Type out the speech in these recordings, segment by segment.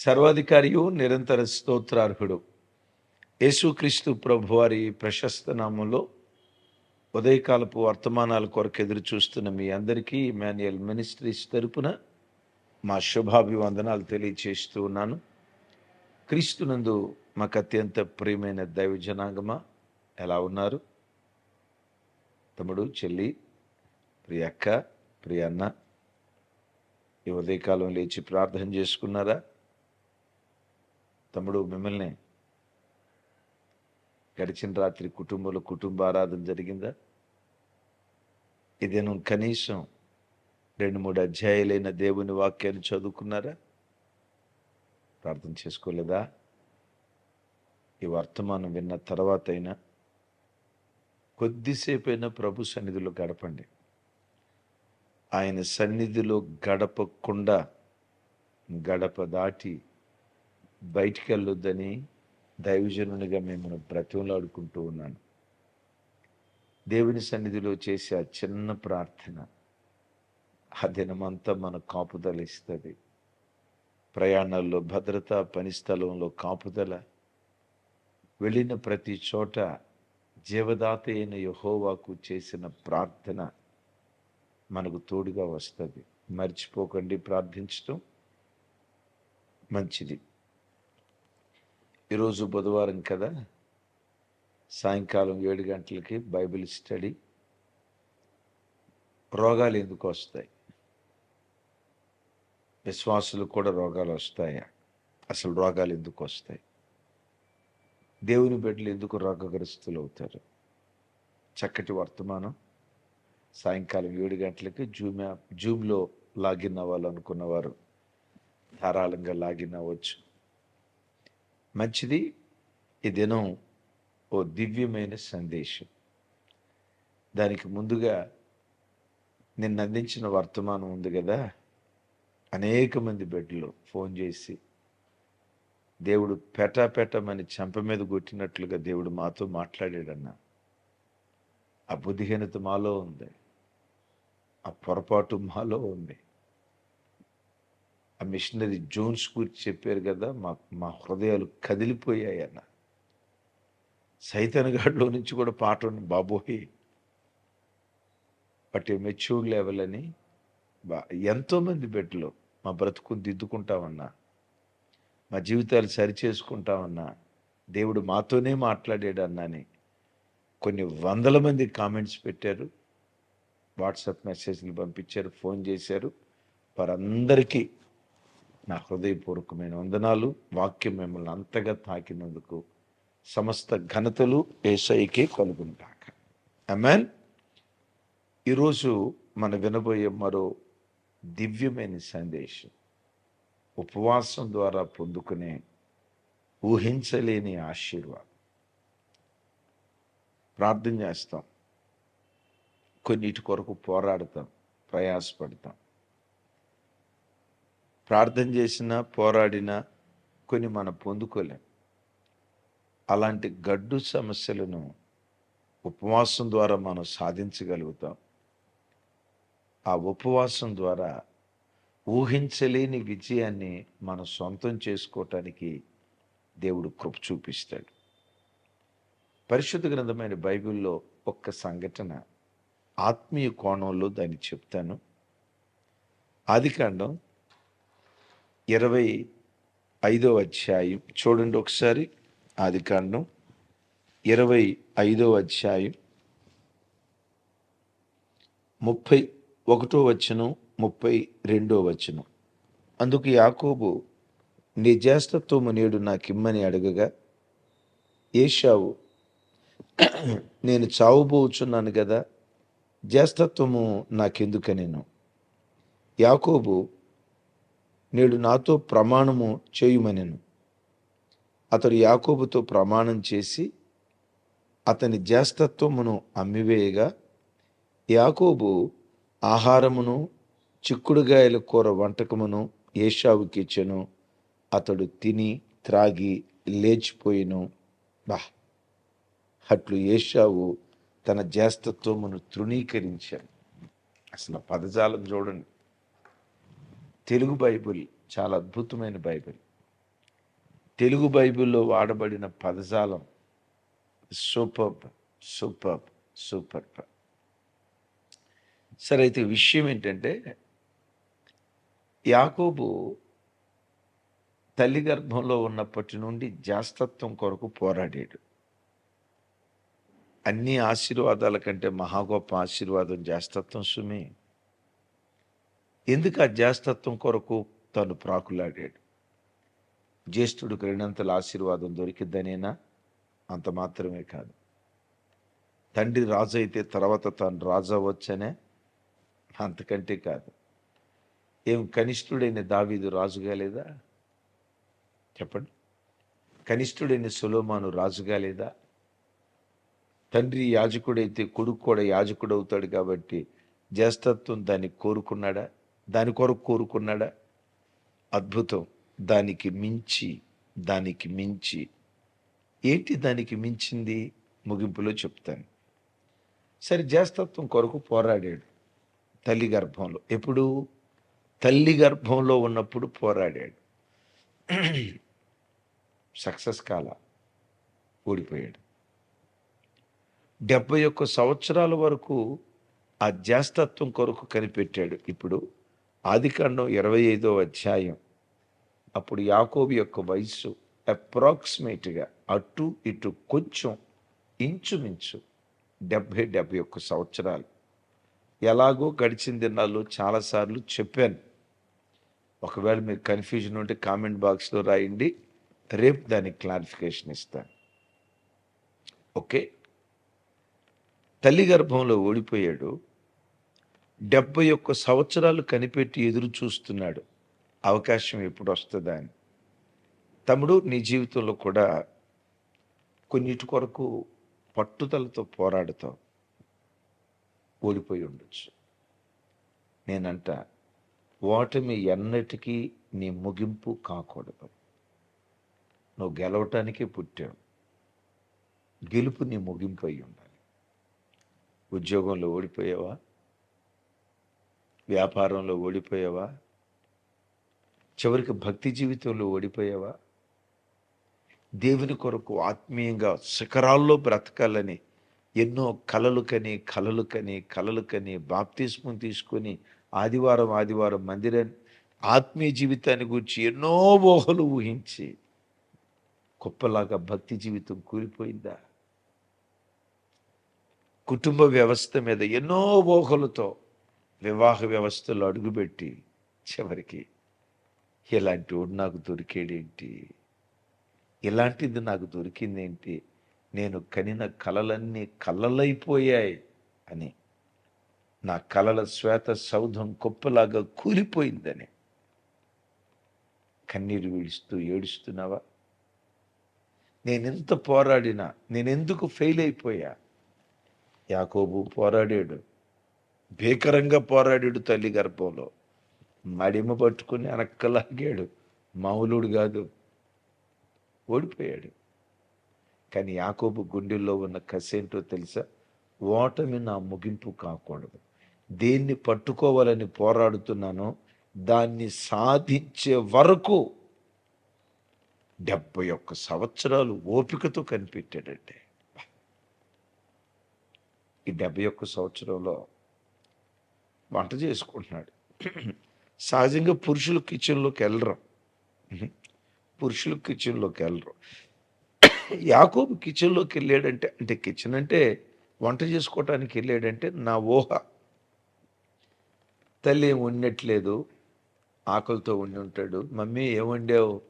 సర్వాధికారియు నిరంతర స్తోత్రార్హుడు. యేసుక్రీస్తు ప్రభువారి ప్రశస్త నామంలో ఉదయకాలపు వర్తమానాల కొరకు ఎదురు చూస్తున్న మీ అందరికీ ఇమాన్యుయల్ మినిస్ట్రీస్ తరపున మా శుభాభివందనాలు తెలియచేస్తూ ఉన్నాను. క్రీస్తునందు మాకు అత్యంత ప్రియమైన దైవ జనాంగమా ఎలా ఉన్నారు? తమ్ముడు చెల్లి ప్రియ అక్క ప్రియ అన్న ఈ ఉదయకాలం లేచి ప్రార్థన చేసుకున్నారా? తమ్ముడు మిమ్మల్ని గడిచిన రాత్రి కుటుంబంలో కుటుంబ ఆరాధన జరిగిందా? ఇదేను కనీసం రెండు మూడు అధ్యాయులైన దేవుని వాక్యాన్ని చదువుకున్నారా? ప్రార్థన చేసుకోలేదా? ఈ వర్తమానం విన్న తర్వాత అయినా కొద్దిసేపైనా ప్రభు సన్నిధిలో గడపండి. ఆయన సన్నిధిలో గడపకుండా గడప దాటి బయటికి వెళ్ళొద్దని దైవజనునిగా మిమ్మల్ని బ్రతిమలాడుకుంటూ ఉన్నాను. దేవుని సన్నిధిలో చేసే ఆ చిన్న ప్రార్థన ఆ దినమంతా మన కాపుదల ఇస్తుంది. ప్రయాణాల్లో భద్రత పని స్థలంలో కాపుదల. వెళ్ళిన ప్రతి చోట జీవదాత అయిన యహోవాకు చేసిన ప్రార్థన మనకు తోడుగా వస్తుంది. మర్చిపోకండి ప్రార్థించటం మంచిది. ఈరోజు బుధవారం కదా? సాయంకాలం ఏడు గంటలకి బైబిల్ స్టడీ. రోగాలు ఎందుకు వస్తాయి? విశ్వాసులు కూడా రోగాలు వస్తాయా? అసలు రోగాలు ఎందుకు వస్తాయి? దేవుని బిడ్డలు ఎందుకు రోగగ్రస్తులు అవుతారు? చక్కటి వర్తమానం. సాయంకాలం ఏడు గంటలకి జూమ్ యాప్ జూమ్లో లాగిన్ అవ్వాలనుకున్నవారు ధారాళంగా లాగిన్ అవ్వచ్చు. మంచిది. ఈ దినం ఓ దివ్యమైన సందేశం. దానికి ముందుగా నిన్న అందించిన వర్తమానం ఉంది కదా? అనేక మంది బిడ్డలు ఫోన్ చేసి దేవుడు పెటాపెటమని చెంప మీద కొట్టినట్లుగా దేవుడు మాతో మాట్లాడాడన్న. ఆ బుద్ధిహీనత మాలో ఉంది. ఆ పొరపాటు మాలో ఉంది. ఆ మిషనరీ జోన్స్ గురించి చెప్పారు కదా మా మా హృదయాలు కదిలిపోయాయి అన్న. సైతన్గాడ్లో నుంచి కూడా పాట ఉంది బాబోయ్ బట్ మెచ్యూర్ లెవెల్ అని. బా ఎంతోమంది బిడ్డలు మా బ్రతుకుని దిద్దుకుంటామన్నా మా జీవితాలు సరిచేసుకుంటామన్నా దేవుడు మాతోనే మాట్లాడాడు అన్నాని కొన్ని వందల మంది కామెంట్స్ పెట్టారు వాట్సాప్ మెసేజ్లు పంపించారు ఫోన్ చేశారు. వారందరికీ నా హృదయపూర్వకమైన వందనాలు. వాక్యం మిమ్మల్ని అంతగా తాకినందుకు సమస్త ఘనతలు ఏసైకే కలుగుంటాక అమెన్ ఈరోజు మన వినబోయే మరో దివ్యమైన సందేశం. ఉపవాసం ద్వారా పొందుకునే ఊహించలేని ఆశీర్వాదం. ప్రార్థన చేస్తాం. కొన్నిటి కొరకు పోరాడతాం. ప్రయాసపడతాం. ప్రార్థన చేసినా పోరాడినా కొన్ని మనం పొందుకోలేం. అలాంటి గడ్డు సమస్యలను ఉపవాసం ద్వారా మనం సాధించగలుగుతాం. ఆ ఉపవాసం ద్వారా ఊహించలేని విజయాన్ని మనం సొంతం చేసుకోవటానికి దేవుడు కృప చూపిస్తాడు. పరిశుద్ధ గ్రంథమైన బైబిల్లో ఒక్క సంఘటన ఆత్మీయ కోణంలో దాన్ని చెప్తాను. ఆదికాండం ఇరవై ఐదో అధ్యాయం. చూడండి ఒకసారి. ఆదికాండం ఇరవై ఐదో అధ్యాయం. ముప్పై ఒకటో వచనం ముప్పై రెండో వచనం. అందుకు యాకోబు నీ జ్యేష్ఠత్వము నేడు నాకిమ్మని అడగగా ఏషావు నేను చావుబోచున్నాను కదా జ్యేష్ఠత్వము నాకెందుకనేను? యాకోబు నేడు నాతో ప్రమాణము చేయుమనెను. అతడు యాకోబుతో ప్రమాణం చేసి అతని జ్యేష్ఠత్వమును అమ్మివేయగా యాకోబు ఆహారమును చిక్కుడుగాయల కూర వంటకమును ఏషావుకి ఇచ్చెను. అతడు తిని త్రాగి లేచిపోయిను. బా! అట్లు ఏషావు తన జ్యేష్ఠత్వమును తృణీకరించాడు. అసలు పదజాలం చూడండి. తెలుగు బైబిల్ చాలా అద్భుతమైన బైబిల్. తెలుగు బైబిల్లో వాడబడిన పదజాలం సూపర్ సూపర్ సూపర్. సరే అయితే విషయం ఏంటంటే యాకోబు తల్లి గర్భంలో ఉన్నప్పటి నుండి జాస్తత్వం కొరకు పోరాడాడు. అన్ని ఆశీర్వాదాల కంటే మహా గొప్ప ఆశీర్వాదం జాస్తత్వం సుమి. ఎందుకు ఆ జ్యేష్ఠత్వం కొరకు తను ప్రాకులాడాడు? జ్యేష్ఠుడికి రెండంతల ఆశీర్వాదం దొరికిద్దనేనా? అంత మాత్రమే కాదు. తండ్రి రాజు అయితే తర్వాత తాను రాజు అవ్వచ్చనే? అంతకంటే కాదు. ఏం కనిష్ఠుడైన దావీదు రాజుగా లేదా చెప్పండి. కనిష్ఠుడైన సులోమాను రాజుగా లేదా తండ్రి యాజకుడైతే కొడుకు కూడా యాజకుడు అవుతాడు కాబట్టి జ్యేష్ఠత్వం దాన్ని కోరుకున్నాడా? దాని కొరకు కోరుకున్నాడా? అద్భుతం. దానికి మించి దానికి మించి. ఏంటి దానికి మించింది? ముగింపులో చెప్తాను. సరే జ్యేష్ఠత్వం కొరకు పోరాడాడు తల్లి గర్భంలో. ఎప్పుడు? తల్లి గర్భంలో ఉన్నప్పుడు పోరాడాడు. సక్సెస్ కాల ఓడిపోయాడు. డెబ్బై ఒక్క సంవత్సరాల వరకు ఆ జ్యేష్ఠత్వం కొరకు కనిపెట్టాడు. ఇప్పుడు ఆదికాండం ఇరవై ఐదో అధ్యాయం. అప్పుడు యాకోబు యొక్క వయస్సు అప్రాక్సిమేట్గా అటు ఇటు కొంచెం ఇంచుమించు డెబ్భై డెబ్భై ఒక్క సంవత్సరాలు. ఎలాగో గడిచిన దినాల్లో చాలాసార్లు చెప్పాను. ఒకవేళ మీకు కన్ఫ్యూజన్ ఉంటే కామెంట్ బాక్స్లో రాయండి. రేపు దానికి క్లారిఫికేషన్ ఇస్తాను. ఓకే? తల్లి గర్భంలో ఓడిపోయాడు. డెబ్బై ఒక్క సంవత్సరాలు కనిపెట్టి ఎదురు చూస్తున్నాడు. అవకాశం ఎప్పుడు వస్తుందా అని. తమ్ముడు నీ జీవితంలో కూడా కొన్నిటి కొరకు పట్టుదలతో పోరాడుతావు. ఓడిపోయి ఉండొచ్చు. నేనంట ఓటమి ఎన్నటికీ నీ ముగింపు కాకూడదు. నువ్వు గెలవటానికే పుట్టావు. గెలుపు నీ ముగింపు అయి ఉండాలి. ఉద్యోగంలో ఓడిపోయావా? వ్యాపారంలో ఓడిపోయావా? చివరికి భక్తి జీవితంలో ఓడిపోయావా? దేవుని కొరకు ఆత్మీయంగా శిఖరాల్లో బ్రతకాలని ఎన్నో కలలు కని కలలు కని కలలు కని బాప్తిస్మం తీసుకొని ఆదివారం ఆదివారం మందిరాన్ని ఆత్మీయ జీవితాన్ని గురించి ఎన్నో ఊహలు ఊహించి కుప్పలాగా భక్తి జీవితం కూలిపోయిందా? కుటుంబ వ్యవస్థ మీద ఎన్నో ఊహలతో వివాహ వ్యవస్థలో అడుగుపెట్టి చివరికి ఇలాంటి వాడు నాకు దొరికేడేంటి? ఇలాంటిది నాకు దొరికిందేంటి? నేను కనిన కలలన్నీ కలలైపోయాయి అని. నా కలల శ్వేత సౌధం కుప్పలాగా కూలిపోయిందని. కన్నీరు విడుస్తూ ఏడుస్తున్నావా? నేనెంత పోరాడినా నేనెందుకు ఫెయిల్ అయిపోయా యాకోబు పోరాడాడు. భీకరంగా పోరాడాడు తల్లి గర్భంలో. మడిమ పట్టుకుని అనక్కలాగాడు మామూలుడు కాదు ఓడిపోయాడు. కానీ యాకోబు గుండెల్లో ఉన్న కసేంటో తెలుసా? ఓటమి నా ముగింపు కాకూడదు. దేన్ని పట్టుకోవాలని పోరాడుతున్నానో. దాన్ని సాధించే వరకు డెబ్బై ఒక్క సంవత్సరాలు ఓపికతో కనిపెట్టాడంటే. ఈ డెబ్బై ఒక్క సంవత్సరంలో వంట చేసుకుంటున్నాడు. సహజంగా పురుషులు కిచెన్లోకి వెళ్ళరు. పురుషులు కిచెన్లోకి వెళ్ళరు. యాకోబు కిచెన్లోకి వెళ్ళాడంటే అంటే కిచెన్ అంటే వంట చేసుకోవటానికి వెళ్ళాడంటే నా ఊహ. తల్లి ఏం వండట్లేదు ఆకలితో ఉండి ఉంటాడు. మమ్మీ ఏం వండావు?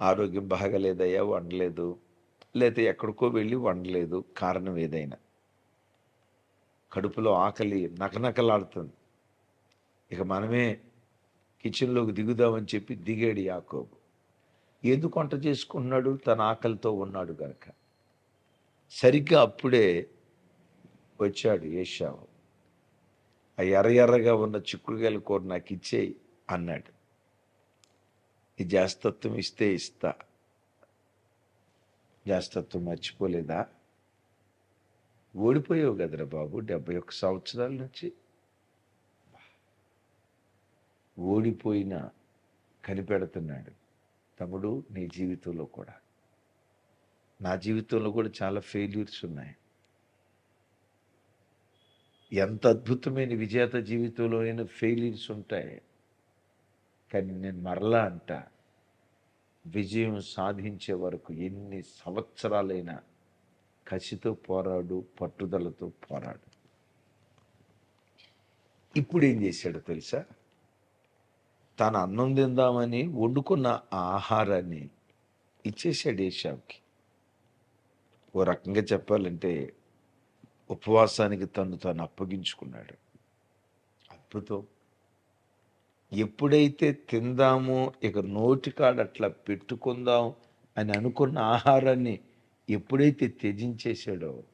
ఆరోగ్యం బాగలేదయ్యా వండలేదు. లేకపోతే ఎక్కడికో వెళ్ళి వండలేదు. కారణం ఏదైనా. కడుపులో ఆకలి నకనకలాడుతుంది. ఇక మనమే కిచెన్లోకి దిగుదామని చెప్పి దిగాడు యాకోబు. ఎందుకు వంట చేసుకున్నాడు తన ఆకలితో ఉన్నాడు గనక. సరిగ్గా అప్పుడే వచ్చాడు ఏషావు ఆ ఎర్ర ఎర్రగా ఉన్న చిక్కుడుగాయల కూర నాకు ఇచ్చేయి అన్నాడు. ఈ జాస్తత్వం ఇస్తే ఇస్తా. జాస్తత్వం మర్చిపోలేదా? ఓడిపోయావు కదరా బాబు డెబ్బై ఒక్క సంవత్సరాల నుంచి. ఓడిపోయిన కనిపెడుతున్నాడు తమ్ముడు నీ జీవితంలో కూడా. నా జీవితంలో కూడా చాలా ఫెయిల్యూర్స్ ఉన్నాయి. ఎంత అద్భుతమైన విజేత జీవితంలో అయినా ఫెయిల్యూర్స్ ఉంటాయి. కానీ నేను మరలా అంట విజయం సాధించే వరకు ఎన్ని సంవత్సరాలైనా కసితో పోరాడు పట్టుదలతో పోరాడు. ఇప్పుడు ఏం చేశాడు తెలుసా? తాను అన్నం తిందామని వండుకున్న ఆహారాన్ని ఇచ్చేసాడు ఏషావుకి. ఓ రకంగా చెప్పాలంటే ఉపవాసానికి తను తాను అప్పగించుకున్నాడు. అద్భుతం. ఎప్పుడైతే తిందామో ఇక నోటికాడట్లా పెట్టుకుందాం అని అనుకున్న ఆహారాన్ని ఎప్పుడైతే త్యజించేశాడో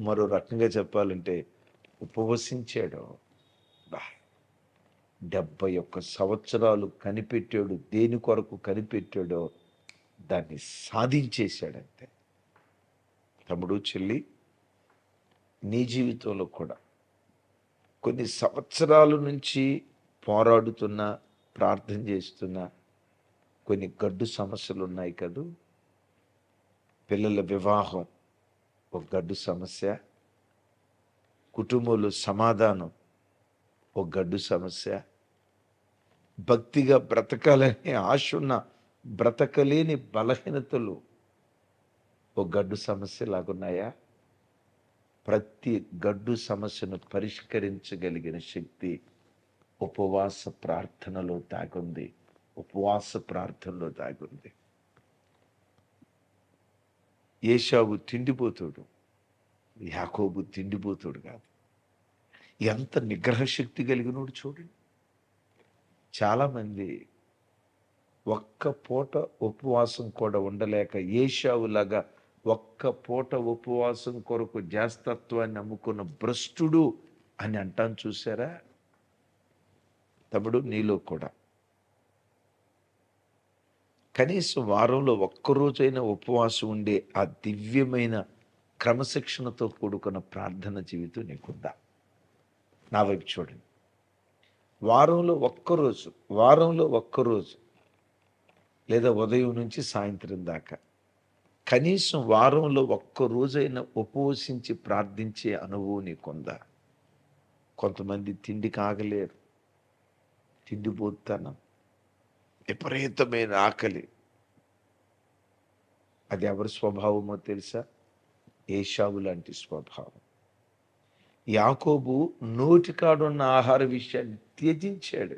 మరో రకంగా చెప్పాలంటే ఉపవసించాడో డెబ్బై ఒక్క సంవత్సరాలు కనిపెట్టాడు దేని కొరకు కనిపెట్టాడో దాన్ని సాధించేశాడంతే. తమ్ముడు చెల్లి నీ జీవితంలో కూడా కొన్ని సంవత్సరాల నుంచి పోరాడుతున్నా ప్రార్థన చేస్తున్నా కొన్ని గడ్డు సమస్యలు ఉన్నాయి కదూ? పిల్లల వివాహం ఒక గడ్డు సమస్య కుటుంబంలో సమాధానం ఒక గడ్డు సమస్య. భక్తిగా బ్రతకాలనే ఆశ ఉన్న బ్రతకలేని బలహీనతలు ఒక గడ్డు సమస్య లాగున్నాయా? ప్రతి గడ్డు సమస్యను పరిష్కరించగలిగిన శక్తి ఉపవాస ప్రార్థనలో దాగుంది. ఉపవాస ప్రార్థనలో దాగుంది. ఏషావు తిండిపోతాడు యాకోబు తిండిపోతాడు కాదు. ఎంత నిగ్రహ శక్తి కలిగినోడు చూడండి. చాలామంది ఒక్క పూట ఉపవాసం కూడా ఉండలేక ఏషావులాగా ఒక్క పూట ఉపవాసం కొరకు జాస్తత్వాన్ని నమ్ముకున్న భ్రష్టుడు అని అంటాను చూసారా? తమ్ముడు నీలో కూడా కనీసం వారంలో ఒక్కరోజైనా ఉపవాసం ఉండే ఆ దివ్యమైన క్రమశిక్షణతో కూడుకున్న ప్రార్థన జీవితం నీకుందా? నా వైపు చూడండి. వారంలో ఒక్కరోజు వారంలో ఒక్కరోజు లేదా ఉదయం నుంచి సాయంత్రం దాకా కనీసం వారంలో ఒక్క రోజైనా ఉపవసించి ప్రార్థించే అనుభవం నీకుందా? కొంతమంది తిండికి ఆగలేరు. తిండిపోతాను. విపరీతమైన ఆకలి. అది ఎవరి స్వభావమో తెలుసా? ఏషావు లాంటి స్వభావం. యాకోబు నోటికాడున్న ఆహార విషయాన్ని త్యజించాడు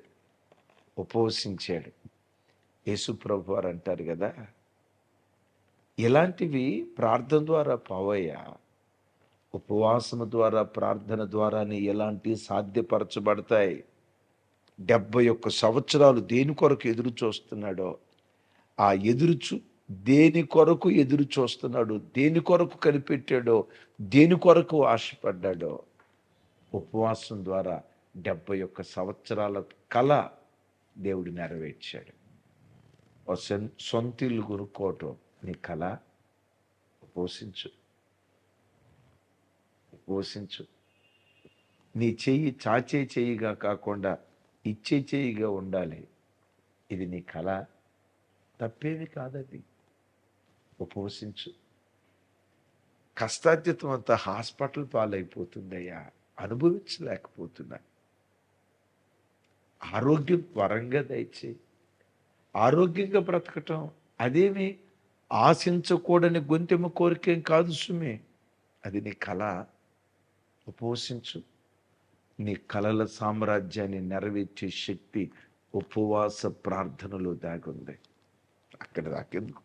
ఉపవసించాడు. యేసుప్రభు వారు అంటారు కదా ఇలాంటివి ప్రార్థన ద్వారా పావయ్యా. ఉపవాసము ద్వారా ప్రార్థన ద్వారానే ఎలాంటి సాధ్యపరచబడతాయి. డెబ్బై ఒక్క సంవత్సరాలు దేని కొరకు ఎదురు చూస్తున్నాడో ఆ ఎదురుచు దేని కొరకు ఎదురు చూస్తున్నాడు దేని కొరకు కనిపెట్టాడో దేని కొరకు ఆశపడ్డాడో ఉపవాసం ద్వారా డెబ్బై ఒక్క సంవత్సరాల కళ దేవుడు నెరవేర్చాడు. ఓ సొం- సొంత ఇల్లు కొనుక్కోవటం నీ కళ పోషించు పోషించు నీ చెయ్యి చాచే చెయ్యిగా కాకుండా ఇచ్చే చేయిగా ఉండాలి. ఇది నీ కళ. తప్పేమి కాదది. ఉపవసించు. కష్టార్జితం అంతా హాస్పిటల్ పాలైపోతుందయ్యా. అనుభవించలేకపోతున్నా. ఆరోగ్యం త్వరంగా దయచేయి. ఆరోగ్యంగా బ్రతకటం అదేమి ఆశించకూడని గొంతెమ్మ కోరికేం కాదు సుమే. అది నీ కళ. ఉపవసించు. నీ కలల సామ్రాజ్యాన్ని నెరవేర్చే శక్తి ఉపవాస ప్రార్థనలో దాగుంది. అక్కడ దాకెందుకు?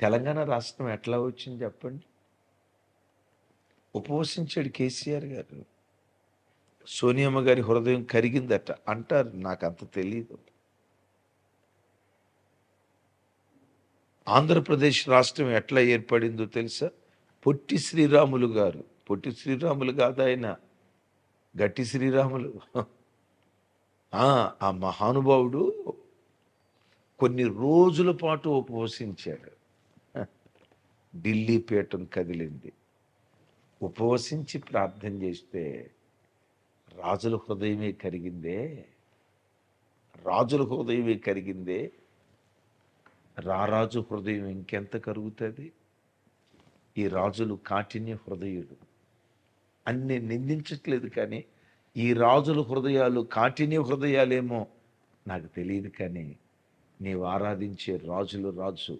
తెలంగాణ రాష్ట్రం ఎట్లా వచ్చింది చెప్పండి? ఉపవసించాడు కేసీఆర్ గారు. సోనియమ్మ గారి హృదయం కరిగిందట. అంటారు నాకు అంత తెలియదు ఆంధ్రప్రదేశ్ రాష్ట్రం ఎట్లా ఏర్పడిందో తెలుసా? పొట్టి శ్రీరాములు గారు. పొట్టి శ్రీరాములు కాదు ఆయన. గట్టి శ్రీరాములు. ఆ మహానుభావుడు కొన్ని రోజుల పాటు ఉపవసించాడు. ఢిల్లీ పీఠం కదిలింది. ఉపవసించి ప్రార్థన చేస్తే రాజుల హృదయమే కరిగిందే. రాజుల హృదయమే కరిగిందే. రారాజు హృదయం ఇంకెంత కరుగుతుంది? ఈ రాజులు కాఠిన్య హృదయులు. అన్ని నిందించట్లేదు కానీ ఈ రాజుల హృదయాలు కాటిని హృదయాలేమో నాకు తెలియదు కానీ నీవు ఆరాధించే రాజులు రాజు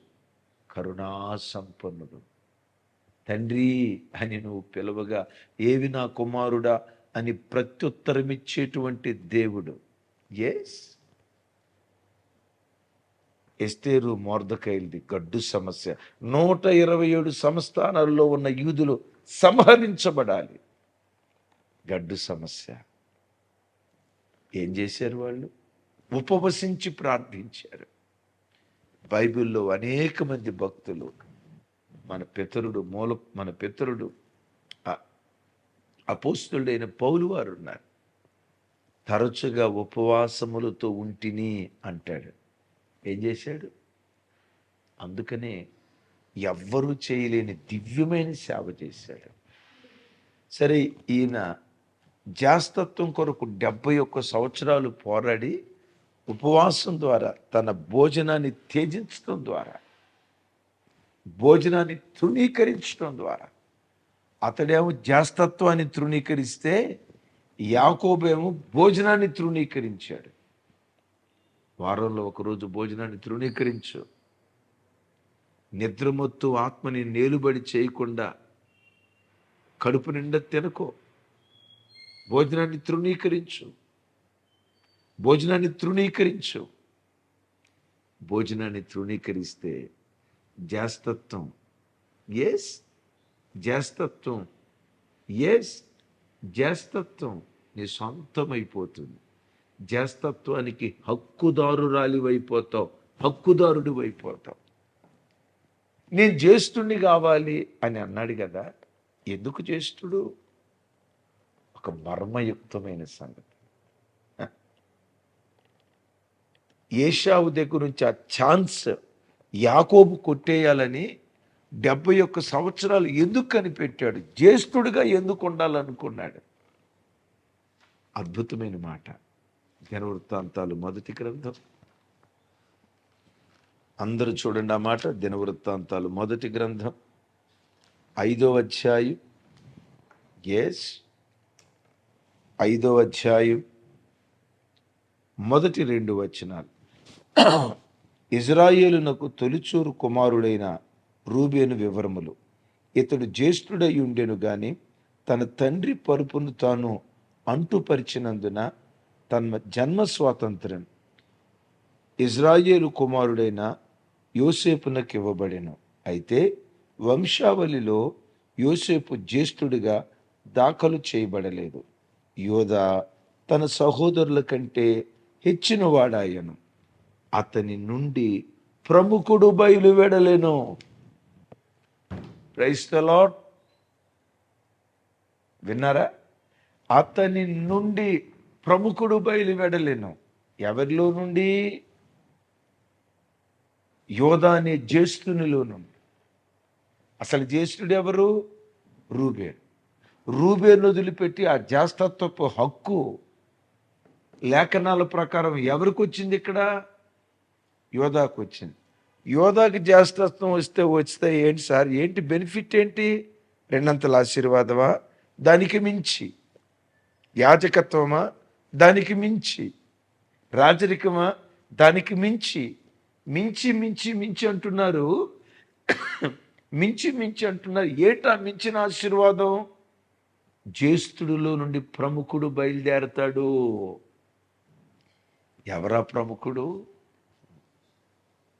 కరుణా సంపన్నుడు తండ్రి అని నువ్వు పిలవగా ఏవి నా కుమారుడా అని ప్రత్యుత్తరమిచ్చేటువంటి దేవుడు ఎస్? ఎస్తేరు మోర్దకైల్ది గడ్డు సమస్య. నూట ఇరవై ఏడు సంస్థానాల్లో ఉన్న యూదులు సంహరించబడాలి. గడ్డు సమస్య. ఏం చేశారు వాళ్ళు? ఉపవసించి ప్రార్థించారు. బైబిల్లో అనేక మంది భక్తులు మన పితరుడు మూల మన పితరుడు అపోస్తుడైన పౌలు వారు ఉన్నారు. తరచుగా ఉపవాసములతో ఉంటిని అంటాడు. ఏం చేశాడు? అందుకనే ఎవ్వరూ చేయలేని దివ్యమైన సేవ చేశాడు. సరే ఈయన జాస్తత్వం కొరకు డెబ్బై ఒక్క సంవత్సరాలు పోరాడి ఉపవాసం ద్వారా తన భోజనాన్ని త్యజించడం ద్వారా భోజనాన్ని తృణీకరించడం ద్వారా అతడేమో జాస్తత్వాన్ని తృణీకరిస్తే యాకోబేమో భోజనాన్ని తృణీకరించాడు. వారంలో ఒకరోజు భోజనాన్ని తృణీకరించు. నిద్రమొత్తు ఆత్మని నేలుబడి చేయకుండా కడుపు నిండా తినకో. భోజనాన్ని తృణీకరించు. భోజనాన్ని తృణీకరించు. భోజనాన్ని తృణీకరిస్తే జాస్తత్వం. ఎస్ జాస్తత్వం. ఎస్ జాస్తత్వం. నీ సొంతమైపోతుంది. జాస్తత్వానికి హక్కుదారురాలివైపోతావు. హక్కుదారుడు అయిపోతావు నేను జ్యేష్ఠుణ్ణి కావాలి అని అన్నాడు కదా. ఎందుకు జ్యేష్ఠుడు ఒక మర్మయుక్తమైన సంగతి. ఏషావు దగ్గర నుంచి ఆ ఛాన్స్ యాకోబు కొట్టేయాలని డెబ్బై ఒక్క సంవత్సరాలు ఎందుకు కనిపెట్టాడు? జ్యేష్ఠుడిగా ఎందుకు ఉండాలనుకున్నాడు? అద్భుతమైన మాట. దినవృత్తాంతాలు మొదటి గ్రంథం. అందరూ చూడండి ఆ మాట దినవృత్తాంతాలు మొదటి గ్రంథం. ఐదో అధ్యాయం. ఎస్ ఐదో అధ్యాయం మొదటి రెండు వచనాలు. ఇజ్రాయేలునకు తొలిచూరు కుమారుడైన రూబేను వివరములు. ఇతడు జ్యేష్ఠుడై ఉండెను గాని తన తండ్రి పరుపును తాను అంటుపరిచినందున తన జన్మ స్వాతంత్ర్యం ఇజ్రాయేలు కుమారుడైన యోసేపునకు ఇవ్వబడెను అయితే వంశావళిలో యోసేపు జ్యేష్ఠుడిగా దాఖలు చేయబడలేదు. యోధా తన సహోదరుల కంటే హెచ్చినవాడాయను. అతని నుండి ప్రముఖుడు బయలువెడలేను ప్రైస్ ద విన్నారా? అతని నుండి ప్రముఖుడు బయలువెడలేను ఎవరిలో నుండి? యోధాని అనే జ్యేష్ఠునిలో నుండి. అసలు జ్యేష్ఠుడు ఎవరు? రూబేన్. రూబేన్ వదిలిపెట్టి ఆ జ్యేష్ఠత్వపు హక్కు లేఖనాల ప్రకారం ఎవరికి వచ్చింది ఇక్కడ? యోధాకు వచ్చింది. యోధాకి జ్యేష్ఠత్వం వస్తే వస్తే ఏంటి సార్? ఏంటి బెనిఫిట్ ఏంటి? రెండంతల ఆశీర్వాదమా? దానికి మించి. యాజకత్వమా? దానికి మించి. రాజరికమా? దానికి మించి. మించి మించి మించి అంటున్నారు. మించి మించి అంటున్నారు. ఏటా మించిన ఆశీర్వాదం? జ్యేష్ఠుడిలో నుండి ప్రముఖుడు బయలుదేరతాడు. ఎవరా ప్రముఖుడు?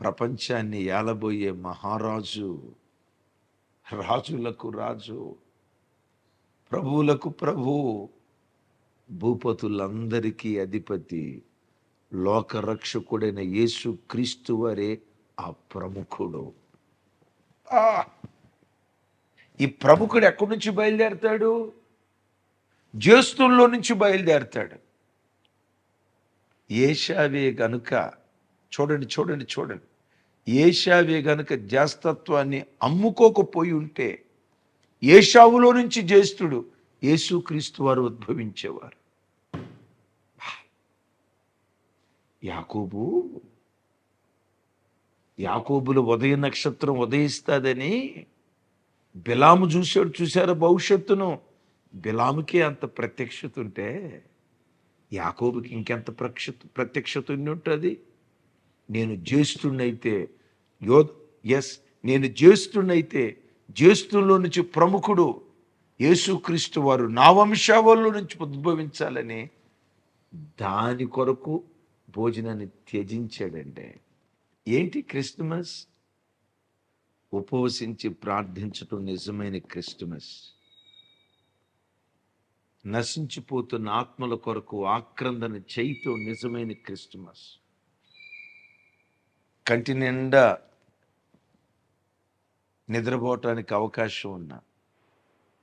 ప్రపంచాన్ని ఏలబోయే మహారాజు రాజులకు రాజు ప్రభువులకు ప్రభు భూపతులందరికీ అధిపతి లోకరక్షకుడైన యేసు క్రీస్తు వారే ఆ ప్రముఖుడు. ఆ! ఈ ప్రముఖుడు ఎక్కడి నుంచి బయలుదేరతాడు? జ్యోస్తుల్లో నుంచి బయలుదేరతాడు. ఏషావే గనుక చూడండి చూడండి చూడండి. ఏషావే గనుక జాస్తత్వాన్ని అమ్ముకోకపోయి ఉంటే ఏషావులో నుంచి జ్యేష్ఠుడు యేసుక్రీస్తు వారు ఉద్భవించేవారు. యాకోబు యాకోబులు ఉదయ నక్షత్రం ఉదయిస్తుందని బిలాము చూశాడు చూశారు భవిష్యత్తును? బిలాముకి అంత ప్రత్యక్షత ఉంటే యాకోబుకి ఇంకెంత ప్రక్ష ప్రత్యక్షత ఉంటుంది? నేను జ్యేష్ఠుడినైతే యో ఎస్ నేను జ్యేష్ఠుడినైతే జ్యేష్ఠుల్లో నుంచి ప్రముఖుడు యేసుక్రీస్తు వారు నా వంశావళిలో నుంచి ఉద్భవించాలని దాని కొరకు భోజనాన్ని త్యజించాడంటే ఏంటి క్రిస్మస్ ఉపవసించి ప్రార్థించటం నిజమైన క్రిస్మస్ నశించిపోతున్న ఆత్మల కొరకు ఆక్రందన చేయితో నిజమైన క్రిస్టమస్ కంటి నిండా నిద్రపోవటానికి అవకాశం ఉన్న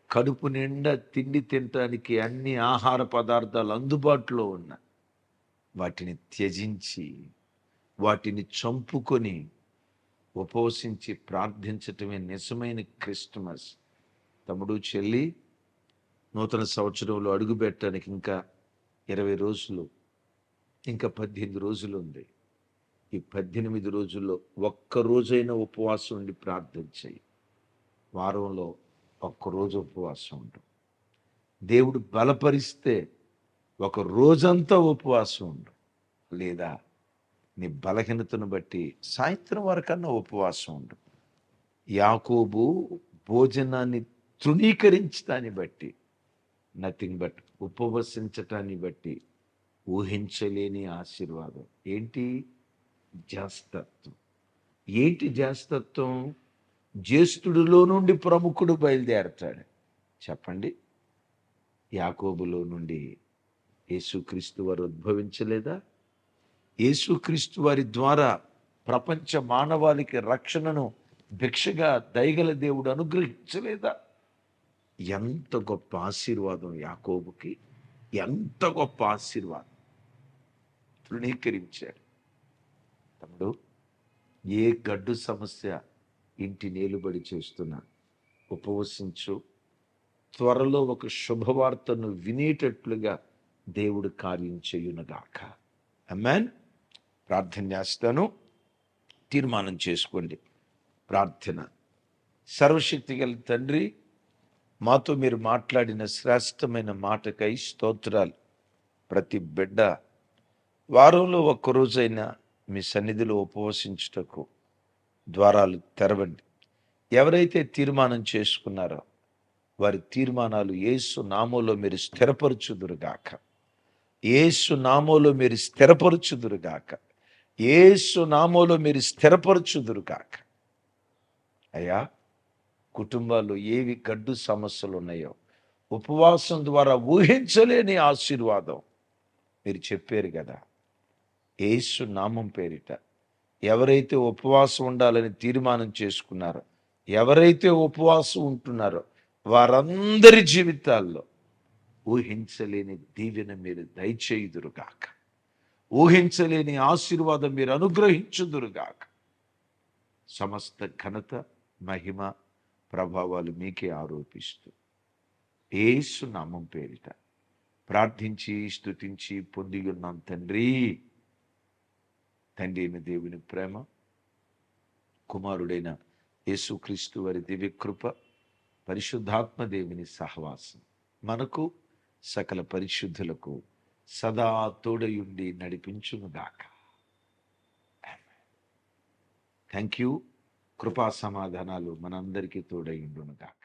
కడుపు నిండా తిండి తినటానికి అన్ని ఆహార పదార్థాలు అందుబాటులో ఉన్న వాటిని త్యజించి వాటిని చంపుకొని ఉపవసించి ప్రార్థించటమే నిజమైన క్రిస్టమస్ తమ్ముడు చెల్లి నూతన సంవత్సరంలో అడుగుపెట్టడానికి ఇంకా ఇరవై రోజులు ఇంకా పద్దెనిమిది రోజులు ఉంది. ఈ పద్దెనిమిది రోజుల్లో ఒక్కరోజైనా ఉపవాసం ఉండి ప్రార్థన చేయి. వారంలో ఒక్కరోజు ఉపవాసం ఉండు. దేవుడు బలపరిస్తే ఒక రోజంతా ఉపవాసం ఉండు. లేదా నీ బలహీనతను బట్టి సాయంత్రం వరకన్నా ఉపవాసం ఉండు. యాకోబు భోజనాన్ని తృణీకరించడాన్ని బట్టి నథింగ్ బట్ ఉపవసించటాన్ని బట్టి ఊహించలేని ఆశీర్వాదం. ఏంటి? జాస్తత్వం. ఏంటి జాస్తత్వం? జ్యేష్ఠుడిలో నుండి ప్రముఖుడు బయలుదేరతాడు. చెప్పండి. యాకోబులో నుండి యేసుక్రీస్తు వారు ఉద్భవించలేదా? యేసుక్రీస్తు వారి ద్వారా ప్రపంచ మానవాళికి రక్షణను భిక్షగా దయగల దేవుడు అనుగ్రహించలేదా? ఎంత గొప్ప ఆశీర్వాదం యాకోబుకి ఎంత గొప్ప ఆశీర్వాదం. తృణీకరించాడు. తమ్ముడు ఏ గడ్డు సమస్య ఇంటి నేలుబడి చేస్తున్నా ఉపవసించు. త్వరలో ఒక శుభవార్తను వినేటట్లుగా దేవుడు కార్యం చేయునగాక. అమ్మాన్ ప్రార్థన చేస్తాను. తీర్మానం చేసుకోండి. ప్రార్థన. సర్వశక్తి గల తండ్రి మాతో మీరు మాట్లాడిన శ్రేష్టమైన మాటకై స్తోత్రాలు. ప్రతి బిడ్డ వారంలో ఒక్కరోజైనా మీ సన్నిధిలో ఉపవసించుటకు ద్వారాలు తెరవండి. ఎవరైతే తీర్మానం చేసుకున్నారో వారి తీర్మానాలు ఏసు నామోలో మీరు స్థిరపరచుదురుగాక. ఏసు నామోలో మీరు స్థిరపరచుదురుగాక. ఏసు నామోలో మీరు స్థిరపరచుదురుగాక. అయ్యా కుటుంబాల్లో ఏవి గడ్డు సమస్యలు ఉన్నాయో ఉపవాసం ద్వారా ఊహించలేని ఆశీర్వాదం మీరు చెప్పారు కదా. యేసు నామం పేరిట ఎవరైతే ఉపవాసం ఉండాలని తీర్మానం చేసుకున్నారో ఎవరైతే ఉపవాసం ఉంటున్నారో వారందరి జీవితాల్లో ఊహించలేని దీవెన మీరు దయచేయుదురుగాక. ఊహించలేని ఆశీర్వాదం మీరు అనుగ్రహించుదురుగాక. సమస్త ఘనత మహిమ ప్రభావాలు మీకే ఆరోపిస్తూ. ఏసు నామం పేరిట ప్రార్థించి స్తుతించి పొంది ఉన్నాం తండ్రి. తండ్రి అయిన దేవుని ప్రేమ కుమారుడైన యేసుక్రీస్తు వారి దివ్య కృప పరిశుద్ధాత్మ దేవుని సహవాసం మనకు సకల పరిశుద్ధులకు సదా తోడయుండి నడిపించునుగాక. థ్యాంక్ యూ కృపా సమాధానాలు మనందరికీ తోడయుండునుగాక